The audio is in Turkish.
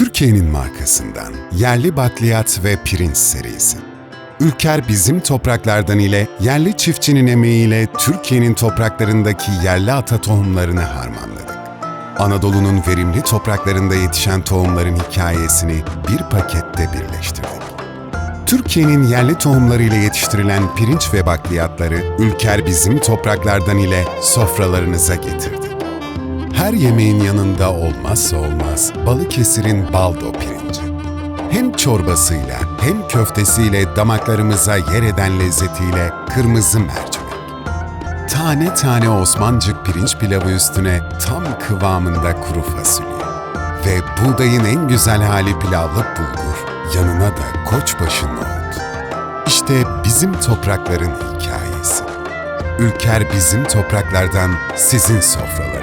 Türkiye'nin markasından yerli bakliyat ve pirinç serisi. Ülker bizim topraklardan ile yerli çiftçinin emeğiyle Türkiye'nin topraklarındaki yerli ata tohumlarını harmanladık. Anadolu'nun verimli topraklarında yetişen tohumların hikayesini bir pakette birleştirdik. Türkiye'nin yerli tohumlarıyla yetiştirilen pirinç ve bakliyatları Ülker bizim topraklardan ile sofralarınıza getirdi. Her yemeğin yanında olmazsa olmaz Balıkesir'in baldo pirinci. Hem çorbasıyla hem köftesiyle damaklarımıza yer eden lezzetiyle kırmızı mercimek. Tane tane Osmancık pirinç pilavı üstüne tam kıvamında kuru fasulye. Ve buğdayın en güzel hali pilavlık bulgur, yanına da koçbaşı nohut. İşte bizim toprakların hikayesi. Ülker bizim topraklardan sizin sofralarınıza.